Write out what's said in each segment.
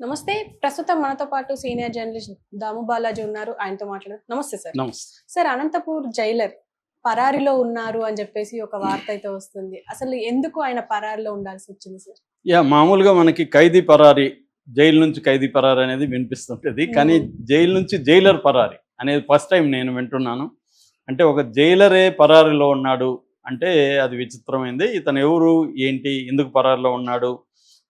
నమస్తే. ప్రస్తుతం మనతో పాటు సీనియర్ జర్నలిస్ట్ దాము బాలాజీ ఉన్నారు. ఆయనతో మాట్లాడారు నమస్తే సార్. సార్ అనంతపూర్ జైలర్ పరారిలో ఉన్నారు అని చెప్పేసి ఒక వార్త అయితే వస్తుంది. అసలు ఎందుకు ఆయన పరారిలో ఉండాల్సి వచ్చింది సార్? యా మామూలుగా మనకి ఖైదీ పరారి జైలు నుంచి ఖైదీ పరారి అనేది వినిపిస్తుంటుంది. కానీ జైలు నుంచి జైలర్ పరారి అనేది ఫస్ట్ టైం నేను వింటున్నాను. అంటే ఒక జైలరే పరారిలో ఉన్నాడు అంటే అది విచిత్రమైంది. ఇతను ఎవరు ఏంటి ఎందుకు పరారిలో ఉన్నాడు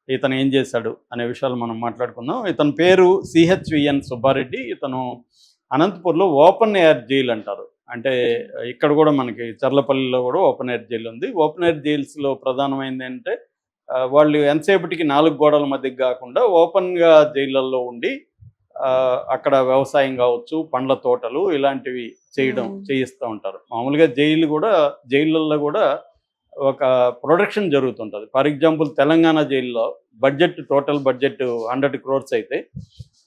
ఇతను ఏం చేశాడు అనే విషయాలు మనం మాట్లాడుకుందాం. ఇతని పేరు సిహెచ్విఎన్ సుబ్బారెడ్డి. ఇతను అనంతపూర్లో ఓపెన్ ఎయిర్ జైలు అంటారు. అంటే ఇక్కడ కూడా మనకి చర్లపల్లిలో కూడా ఓపెన్ ఎయిర్ జైలు ఉంది. ఓపెన్ ఎయిర్ జైల్స్లో ప్రధానమైనది ఏంటంటే ఆ, వాళ్ళు ఎంతసేపటికి నాలుగు గోడల మధ్యకి కాకుండా ఓపెన్గా జైళ్ళల్లో ఉండి అక్కడ వ్యవసాయం కావచ్చు పండ్ల తోటలు ఇలాంటివి చేయడం. చేయిస్తూ ఉంటారు. మామూలుగా జైలు కూడా జైళ్ళల్లో కూడా ఒక ప్రొడక్షన్ జరుగుతుంటుంది. ఫర్ ఎగ్జాంపుల్ తెలంగాణ జైల్లో budget total budget hundred crores అయితే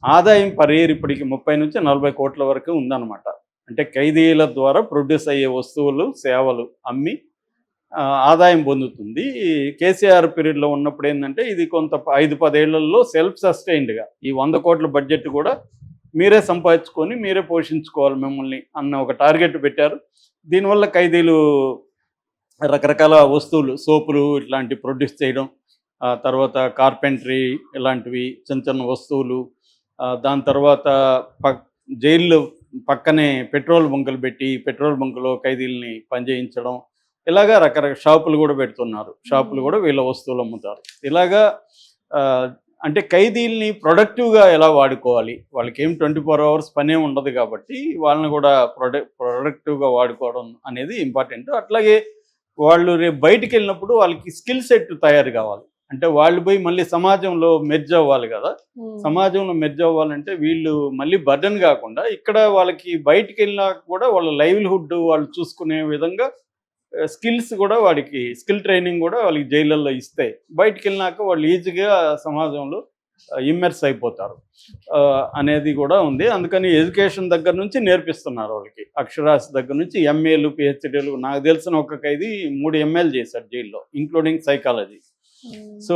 ఆదాయం పర్ ఇయర్ ఇప్పటికి ముప్పై నుంచి నలభై కోట్ల వరకు ఉందన్నమాట. అంటే ఖైదీల ద్వారా ప్రొడ్యూస్ అయ్యే వస్తువులు సేవలు అమ్మి ఆదాయం పొందుతుంది. కేసీఆర్ పీరియడ్లో ఉన్నప్పుడు ఏంటంటే ఇది కొంత ప- ఐదు పదేళ్ళలో సెల్ఫ్ సస్టైన్డ్గా ఈ వంద కోట్ల బడ్జెట్ కూడా మీరే సంపాదించుకొని మీరే పోషించుకోవాలి మిమ్మల్ని అన్న ఒక టార్గెట్ పెట్టారు. దీనివల్ల ఖైదీలు రకరకాల వస్తువులు సోపులు ఇట్లాంటి ప్రొడ్యూస్ చేయడం తర్వాత కార్పెంటరీ ఇలాంటివి చిన్న చిన్న వస్తువులు దాని తర్వాత ప జైల్లో పక్కనే పెట్రోల్ బంకులు పెట్టి పెట్రోల్ బంకులో ఖైదీల్ని పనిచేయించడం ఇలాగా రకరకాల షాపులు కూడా పెడుతున్నారు. షాపులు కూడా వీళ్ళ వస్తువులు అమ్ముతారు. ఇలాగా అంటే ఖైదీల్ని ప్రొడక్టివ్గా ఎలా వాడుకోవాలి? వాళ్ళకి ఏం ట్వంటీ ఫోర్ అవర్స్ పనే ఉండదు కాబట్టి వాళ్ళని కూడా ప్రొడక్ట్ ప్రొడక్టివ్గా వాడుకోవడం అనేది ఇంపార్టెంట్. అట్లాగే వాళ్ళు రేపు బయటికి వెళ్ళినప్పుడు వాళ్ళకి స్కిల్ సెట్ తయారు కావాలి. అంటే వాళ్ళు పోయి మళ్ళీ సమాజంలో మెర్జ్ అవ్వాలి కదా. సమాజంలో మెర్జ్ అవ్వాలంటే వీళ్ళు మళ్ళీ బర్డన్ కాకుండా ఇక్కడ వాళ్ళకి బయటికి వెళ్ళినా కూడా వాళ్ళ లైవ్లీహుడ్ వాళ్ళు చూసుకునే విధంగా స్కిల్స్ కూడా వాడికి స్కిల్ ట్రైనింగ్ కూడా వాళ్ళకి జైళ్ళల్లో ఇస్తే బయటికి వెళ్ళినాక వాళ్ళు ఈజీగా సమాజంలో ఇమ్మెర్స్ అయిపోతారు. అనేది కూడా ఉంది. అందుకని ఎడ్యుకేషన్ దగ్గర నుంచి నేర్పిస్తున్నారు వాళ్ళకి. అక్షరాస్ దగ్గర నుంచి ఎంఏలు పిహెచ్డీలు నాకు తెలిసిన ఒక ఖైదీ మూడు ఎంఏలు చేశారు జైల్లో ఇంక్లూడింగ్ సైకాలజీ ఉమ్. సో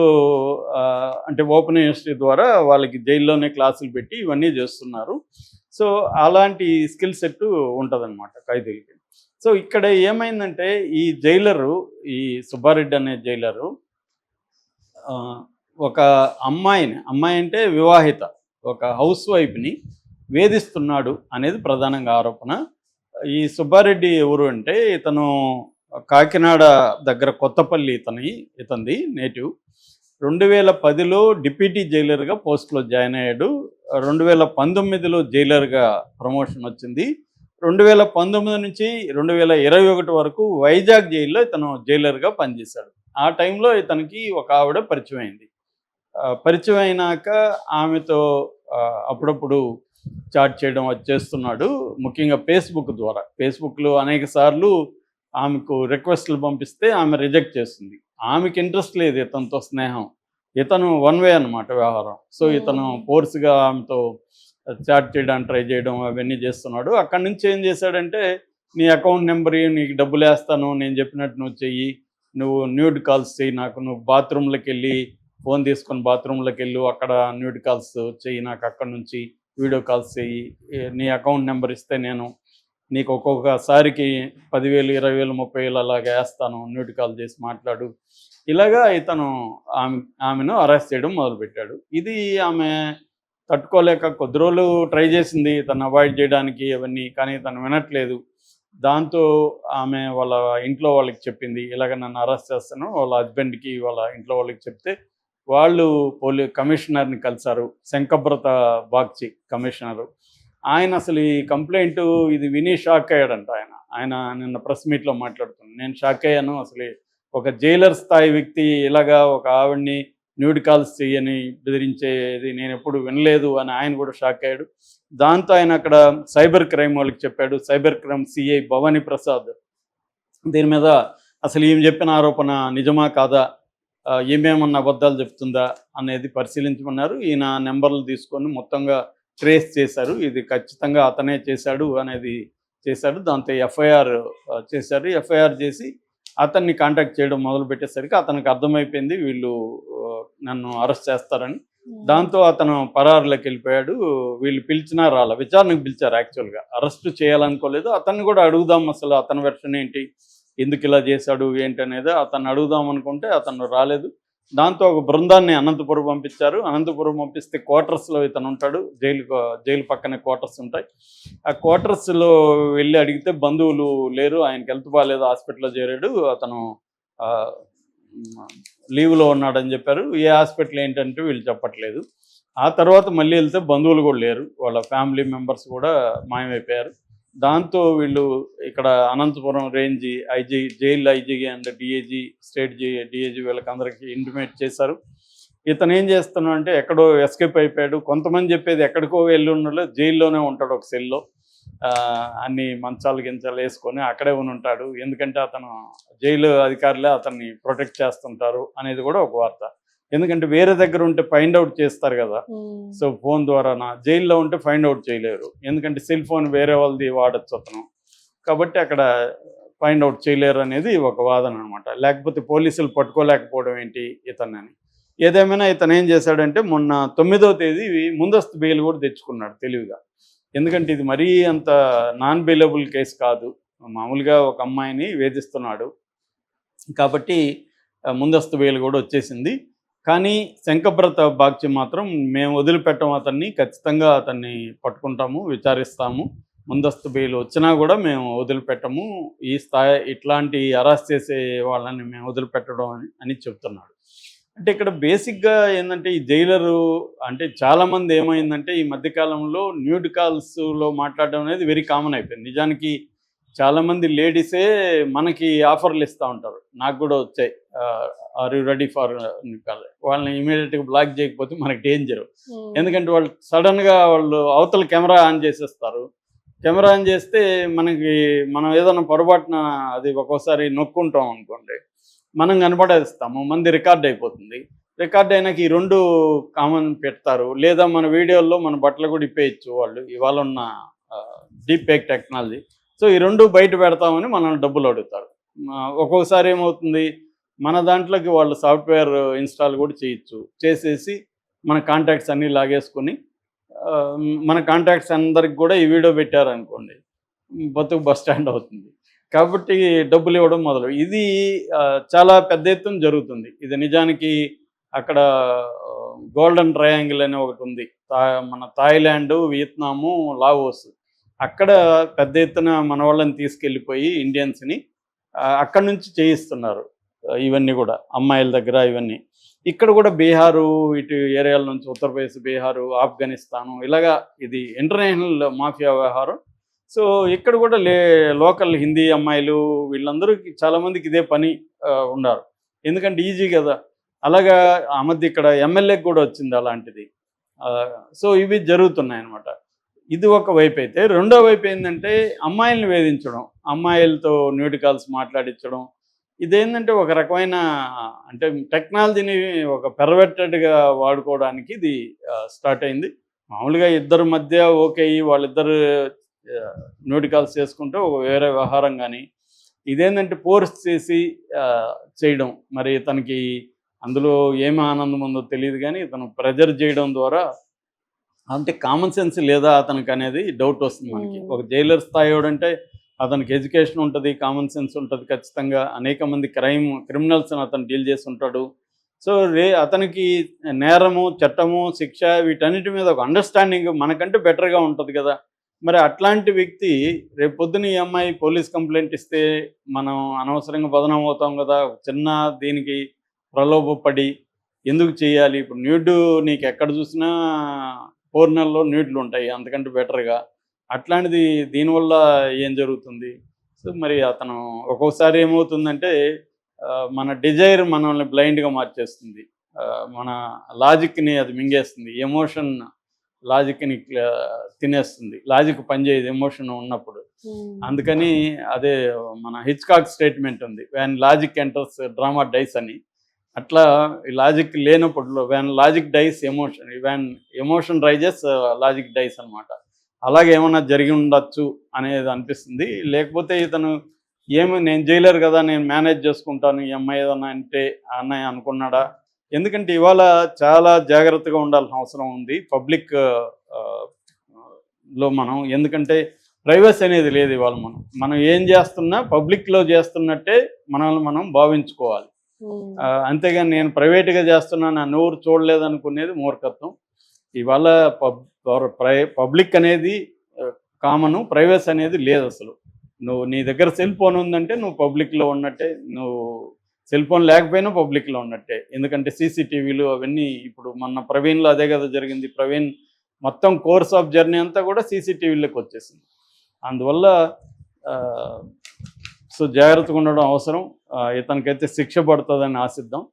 అంటే ఓపెన్ యూనివర్సిటీ ద్వారా వాళ్ళకి జైల్లోనే క్లాసులు పెట్టి ఇవన్నీ చేస్తున్నారు. సో అలాంటి స్కిల్ సెట్ ఉంటుందన్నమాట ఖైదీలకి. సో ఇక్కడ ఏమైందంటే ఈ జైలరు ఈ సుబ్బారెడ్డి అనే జైలరు ఒక అమ్మాయిని అమ్మాయి అంటే వివాహిత ఒక హౌస్ వైఫ్ని వేధిస్తున్నాడు అనేది ప్రధానంగా ఆరోపణ. ఈ సుబ్బారెడ్డి ఎవరు అంటే ఇతను కాకినాడ దగ్గర కొత్తపల్లి ఇతని ఇతంది నేటివ్. రెండు వేల పదిలో డిప్యూటీ జైలర్గా పోస్ట్లో జాయిన్ అయ్యాడు. రెండు వేల పంతొమ్మిదిలో జైలర్గా ప్రమోషన్ వచ్చింది. రెండు వేల పంతొమ్మిది నుంచి రెండు వేల ఇరవై ఒకటి వరకు వైజాగ్ జైల్లో ఇతను జైలర్గా పనిచేశాడు. ఆ టైంలో ఇతనికి ఒక ఆవిడ పరిచయం అయింది. పరిచయం అయినాక ఆమెతో అప్పుడప్పుడు చాట్ చేయడం అది చేస్తున్నాడు. ముఖ్యంగా ఫేస్బుక్ ద్వారా. ఫేస్బుక్లో అనేక సార్లు ఆమెకు రిక్వెస్ట్లు పంపిస్తే ఆమె రిజెక్ట్ చేస్తుంది. ఆమెకి ఇంట్రెస్ట్ లేదు ఇతనితో స్నేహం. ఇతను వన్ వే అన్నమాట వ్యవహారం. సో ఇతను ఫోర్స్గా ఆమెతో చాట్ చేయడానికి ట్రై చేయడం అవన్నీ చేస్తున్నాడు. అక్కడి నుంచి ఏం చేశాడంటే నీ అకౌంట్ నెంబర్ నీకు డబ్బులు వేస్తాను నేను చెప్పినట్టు నువ్వు చెయ్యి. నువ్వు న్యూడ్ కాల్స్ చెయ్యి నాకు నువ్వు బాత్రూంలోకి వెళ్ళి ఫోన్ తీసుకొని బాత్రూంలోకి వెళ్ళు అక్కడ న్యూడ్ కాల్స్ చెయ్యి నాకు అక్కడ నుంచి వీడియో కాల్స్ చెయ్యి. నీ అకౌంట్ నెంబర్ ఇస్తే నేను నీకు ఒక్కొక్కసారికి పదివేలు ఇరవై వేలు ముప్పై వేలు అలాగా వేస్తాను న్యూడ్ కాల్ చేసి మాట్లాడు. ఇలాగా ఇతను ఆమె ఆమెను అరెస్ట్ చేయడం మొదలుపెట్టాడు. ఇది ఆమె తట్టుకోలేక కొద్ది రోజులు ట్రై చేసింది తను అవాయిడ్ చేయడానికి అవన్నీ కానీ తను వినట్లేదు. దాంతో ఆమె వాళ్ళ ఇంట్లో వాళ్ళకి చెప్పింది ఇలాగ నన్ను అరెస్ట్ చేస్తాను వాళ్ళ హస్బెండ్కి వాళ్ళ ఇంట్లో వాళ్ళకి చెప్తే వాళ్ళు పోలీ కమిషనర్ని కలిశారు శంకబ్రత బాగ్చి కమిషనరు. ఆయన అసలు ఈ కంప్లైంట్ ఇది విని షాక్ అయ్యాడంట ఆయన. ఆయన నిన్న ప్రెస్ మీట్లో మాట్లాడుతున్నాను నేను షాక్ అయ్యాను అసలు ఒక జైలర్ స్థాయి వ్యక్తి ఇలాగా ఒక ఆవిడ్ని న్యూడ్ కాల్స్ చేయని బెదిరించేది నేను ఎప్పుడు వినలేదు అని ఆయన కూడా షాక్ అయ్యాడు. దాంతో ఆయన అక్కడ సైబర్ క్రైమ్ వాళ్ళకి చెప్పాడు cyber crime CI Bhavani Prasad దీని మీద అసలు ఏం చెప్పిన ఆరోపణ నిజమా కాదా? ఏమేమన్నా అబద్ధాలు చెప్తుందా అనేది పరిశీలించమన్నారు. ఈయన నెంబర్లు తీసుకొని మొత్తంగా ట్రేస్ చేశారు. ఇది ఖచ్చితంగా అతనే చేశాడు అనేది చేశాడు. దాంతో ఎఫ్ఐఆర్ చేశారు. ఎఫ్ఐఆర్ చేసి అతన్ని కాంటాక్ట్ చేయడం మొదలు పెట్టేసరికి అతనికి అర్థమైపోయింది వీళ్ళు నన్ను అరెస్ట్ చేస్తారని. దాంతో అతను పరారులోకి వెళ్ళిపోయాడు. వీళ్ళు పిలిచినా రాల విచారణకు పిలిచారు యాక్చువల్గా. అరెస్ట్ చేయాలనుకోలేదు. అతన్ని కూడా అడుగుదాం అసలు అతని వెర్షన్ ఏంటి? ఎందుకు ఇలా చేశాడు ఏంటి అనేది అడుగుదాం అనుకుంటే అతను రాలేదు. దాంతో ఒక బృందాన్ని అనంతపురం పంపించారు. అనంతపురం పంపిస్తే క్వార్టర్స్లో ఇతను ఉంటాడు. జైలు జైలు పక్కనే క్వార్టర్స్ ఉంటాయి. ఆ క్వార్టర్స్లో వెళ్ళి అడిగితే బంధువులు లేరు. ఆయనకి హెల్త్ బాగాలేదు హాస్పిటల్లో చేరాడు. అతను ఆ, లీవ్లో ఉన్నాడని చెప్పారు. ఏ హాస్పిటల్ ఏంటంటే వీళ్ళు చెప్పట్లేదు. ఆ తర్వాత మళ్ళీ వెళ్తే బంధువులు కూడా లేరు. వాళ్ళ ఫ్యామిలీ మెంబర్స్ కూడా మాయమైపోయారు. దాంతో వీళ్ళు ఇక్కడ Anantapuram range IG jail IG and DIG state DIG వీళ్ళకి అందరికీ ఇంటిమేట్ చేశారు. ఇతను ఏం చేస్తున్నాడు అంటే ఎక్కడో ఎస్కేప్ అయిపోయాడు. కొంతమంది చెప్పేది ఎక్కడికో వెళ్ళి ఉండలో జైల్లోనే ఉంటాడు ఒక సెల్లో. ఆ, అన్ని మంచాలు గించాలు వేసుకొని అక్కడే ఉని ఉంటాడు. ఎందుకంటే అతను జైలు అధికారులే అతన్ని ప్రొటెక్ట్ చేస్తుంటారు అనేది కూడా ఒక వార్త. ఎందుకంటే వేరే దగ్గర ఉంటే ఫైండ్ అవుట్ చేస్తారు కదా. సో ఫోన్ ద్వారా నా జైల్లో ఉంటే ఫైండ్ అవుట్ చేయలేరు. ఎందుకంటే సెల్ ఫోన్ వేరే వాళ్ళది వాడచ్చు అతను. కాబట్టి అక్కడ ఫైండ్ అవుట్ చేయలేరు అనేది ఒక వాదన అనమాట లేకపోతే పోలీసులు పట్టుకోలేకపోవడం ఏంటి ఇతన్ని ఏదేమైనా ఇతను ఏం చేశాడంటే మొన్న తొమ్మిదవ తేదీ ముందస్తు బెయిల్ కూడా తెచ్చుకున్నాడు తెలివిగా. ఎందుకంటే ఇది మరీ అంత నాన్ బెయిలబుల్ కేసు కాదు. మామూలుగా ఒక అమ్మాయిని వేధిస్తున్నాడు. కాబట్టి ముందస్తు బెయిల్ కూడా వచ్చేసింది. కానీ శంకభ్రత బాగ్చి మాత్రం మేము వదిలిపెట్టం అతన్ని ఖచ్చితంగా అతన్ని పట్టుకుంటాము విచారిస్తాము. ముందస్తు బెయిల్ వచ్చినా కూడా మేము వదిలిపెట్టము. ఈ స్థాయి ఇట్లాంటి అరెస్ట్ చేసే వాళ్ళని మేము వదిలిపెట్టడం అని అని చెప్తున్నాడు. అంటే ఇక్కడ బేసిక్గా ఏంటంటే ఈ జైలరు అంటే చాలామంది ఏమైందంటే ఈ మధ్యకాలంలో న్యూడ్ కాల్స్లో మాట్లాడడం అనేది వెరీ కామన్ అయిపోయింది. నిజానికి చాలామంది లేడీసే మనకి ఆఫర్లు ఇస్తూ ఉంటారు. నాకు కూడా వచ్చాయి. ఆర్ యూ రెడీ ఫర్ వాళ్ళని ఇమీడియట్గా బ్లాక్ చేయకపోతే మనకి డేంజర్ ఎందుకంటే వాళ్ళు సడన్గా వాళ్ళు అవతల కెమెరా ఆన్ చేసేస్తారు. కెమెరా ఆన్ చేస్తే మనకి మనం ఏదైనా పొరపాటున అది ఒక్కోసారి నొక్కుంటాం అనుకోండి. మనం కనపడేస్తాము. మంది రికార్డ్ అయిపోతుంది. రికార్డ్ అయినాక ఈ రెండు కామన్ పెడతారు. లేదా మన వీడియోల్లో మన బట్టలు కూడా ఇప్పేయచ్చు వాళ్ళు. ఇవాళ ఉన్న డీప్ టెక్నాలజీ సో ఈ రెండు బయట పెడతామని మనల్ని డబ్బులు అడుగుతారు. ఒక్కొక్కసారి ఏమవుతుంది? మన దాంట్లోకి వాళ్ళు సాఫ్ట్వేర్ ఇన్స్టాల్ కూడా చేయొచ్చు. చేసేసి మన కాంటాక్ట్స్ అన్నీ లాగేసుకొని మన కాంటాక్ట్స్ అందరికి కూడా ఈ వీడియో పెట్టారనుకోండి బతుకు బస్ స్టాండ్ అవుతుంది. కాబట్టి డబ్బులు ఇవ్వడం మొదలు. ఇది చాలా పెద్ద ఎత్తున జరుగుతుంది. ఇది నిజానికి అక్కడ గోల్డెన్ ట్రయాంగిల్ అని ఒకటి ఉంది. తా- మన థాయిలాండ్ వియత్నాము లావోస్. అక్కడ పెద్ద ఎత్తున మన వాళ్ళని తీసుకెళ్ళిపోయి ఇండియన్స్ని ఆ, అక్కడి నుంచి చేయిస్తున్నారు ఇవన్నీ కూడా అమ్మాయిల దగ్గర ఇవన్నీ. ఇక్కడ కూడా బీహారు ఇటు ఏరియాల నుంచి ఉత్తరప్రదేశ్ బీహారు ఆఫ్ఘనిస్తాను ఇలాగా ఇది ఇంటర్నేషనల్ మాఫియా వ్యవహారం. సో ఇక్కడ కూడా లే లోకల్ హిందీ అమ్మాయిలు వీళ్ళందరూ చాలామందికి ఇదే పని ఉన్నారు. ఎందుకంటే ఈజీ కదా. అలాగా ఆ మధ్య ఇక్కడ ఎమ్మెల్యేకి కూడా వచ్చింది అలాంటిది. సో ఇవి జరుగుతున్నాయి అన్నమాట ఇది ఒక వైపు అయితే రెండో వైపు ఏంటంటే అమ్మాయిల్ని వేధించడం అమ్మాయిలతో న్యూడ్ కాల్స్ మాట్లాడించడం. ఇదేంటంటే ఒక రకమైన అంటే టెక్నాలజీని ఒక పెర్వెట్టెడ్గా వాడుకోవడానికి ఇది స్టార్ట్ అయింది. మామూలుగా ఇద్దరు మధ్య ఓకే అయ్యి వాళ్ళిద్దరు న్యూడ్ కాల్స్ చేసుకుంటే ఒక వేరే వ్యవహారం కానీ ఇదేంటంటే ఫోర్స్ చేసి చేయడం. మరి తనకి అందులో ఏమి ఆనందం ఉందో తెలియదు కానీ తను ప్రెజర్ చేయడం ద్వారా అంటే కామన్ సెన్స్ లేదా అతనికి అనేది డౌట్ వస్తుంది మనకి. Hmm. ఒక జైలర్ స్థాయి అంటే అతనికి ఎడ్యుకేషన్ ఉంటుంది కామన్ సెన్స్ ఉంటుంది ఖచ్చితంగా. అనేక మంది క్రైమ్ క్రిమినల్స్ అతను డీల్ చేసి ఉంటాడు సో రే అతనికి నేరము చట్టము శిక్ష వీటన్నిటి మీద ఒక అండర్స్టాండింగ్ మనకంటే బెటర్గా ఉంటుంది కదా. మరి అట్లాంటి వ్యక్తి రేపు పొద్దున ఈ అమ్మాయి పోలీస్ కంప్లైంట్ ఇస్తే మనం అనవసరంగా బదనం అవుతాం కదా. చిన్న దీనికి ప్రలోభపడి ఎందుకు చేయాలి? ఇప్పుడు న్యూడ్ నీకు ఎక్కడ చూసినా పూర్ణంలో న్యూడ్లు ఉంటాయి అంతకంటే బెటర్గా అట్లాంటిది దీనివల్ల ఏం జరుగుతుంది? సో మరి అతను ఒక్కొక్కసారి ఏమవుతుందంటే మన డిజైర్ మనల్ని బ్లైండ్గా మార్చేస్తుంది. మన లాజిక్ని అది మింగేస్తుంది. ఎమోషన్ లాజిక్ని తినేస్తుంది. లాజిక్ పనిచేయదు ఎమోషన్ ఉన్నప్పుడు. అందుకని అదే మన హిచ్కాక్ స్టేట్మెంట్ ఉంది. When logic enters drama dies అని. అట్లా లాజిక్ లేనప్పుడు when logic dies emotion when emotion rises logic dies అన్నమాట. అలాగే ఏమన్నా జరిగి ఉండొచ్చు అనేది అనిపిస్తుంది. లేకపోతే ఇతను ఏమి నేను చేయలేరు కదా నేను మేనేజ్ చేసుకుంటాను ఈ అమ్మాయి ఏదన్నా అంటే అన్నయ్య అనుకున్నాడా? ఎందుకంటే ఇవాళ చాలా జాగ్రత్తగా ఉండాల్సిన అవసరం ఉంది. పబ్లిక్ uh, uh, లో మనం ఎందుకంటే ప్రైవసీ అనేది లేదు ఇవాళ మనం. మనం ఏం చేస్తున్నా పబ్లిక్లో చేస్తున్నట్టే మనల్ని మనం భావించుకోవాలి. అంతేగాని నేను ప్రైవేట్గా చేస్తున్నా నా నోరు చూడలేదు అనుకునేది మూర్ఖత్వం. ఇవాళ పబ్ పబ్లిక్ అనేది కామను ప్రైవేస్ అనేది లేదు అసలు. నువ్వు నీ దగ్గర సెల్ ఫోన్ ఉందంటే నువ్వు పబ్లిక్లో ఉన్నట్టే నువ్వు సెల్ ఫోన్ లేకపోయినా పబ్లిక్లో ఉన్నట్టే. ఎందుకంటే సీసీటీవీలు అవన్నీ ఇప్పుడు మొన్న ప్రవీణ్లో అదే కదా జరిగింది. ప్రవీణ్ మొత్తం కోర్స్ ఆఫ్ జర్నీ అంతా కూడా సీసీటీవీలోకి వచ్చేసింది. అందువల్ల సో జాగ్రత్తగా ఉండడం అవసరం. ఇతనికైతే శిక్ష పడుతుందని ఆశిద్దాం.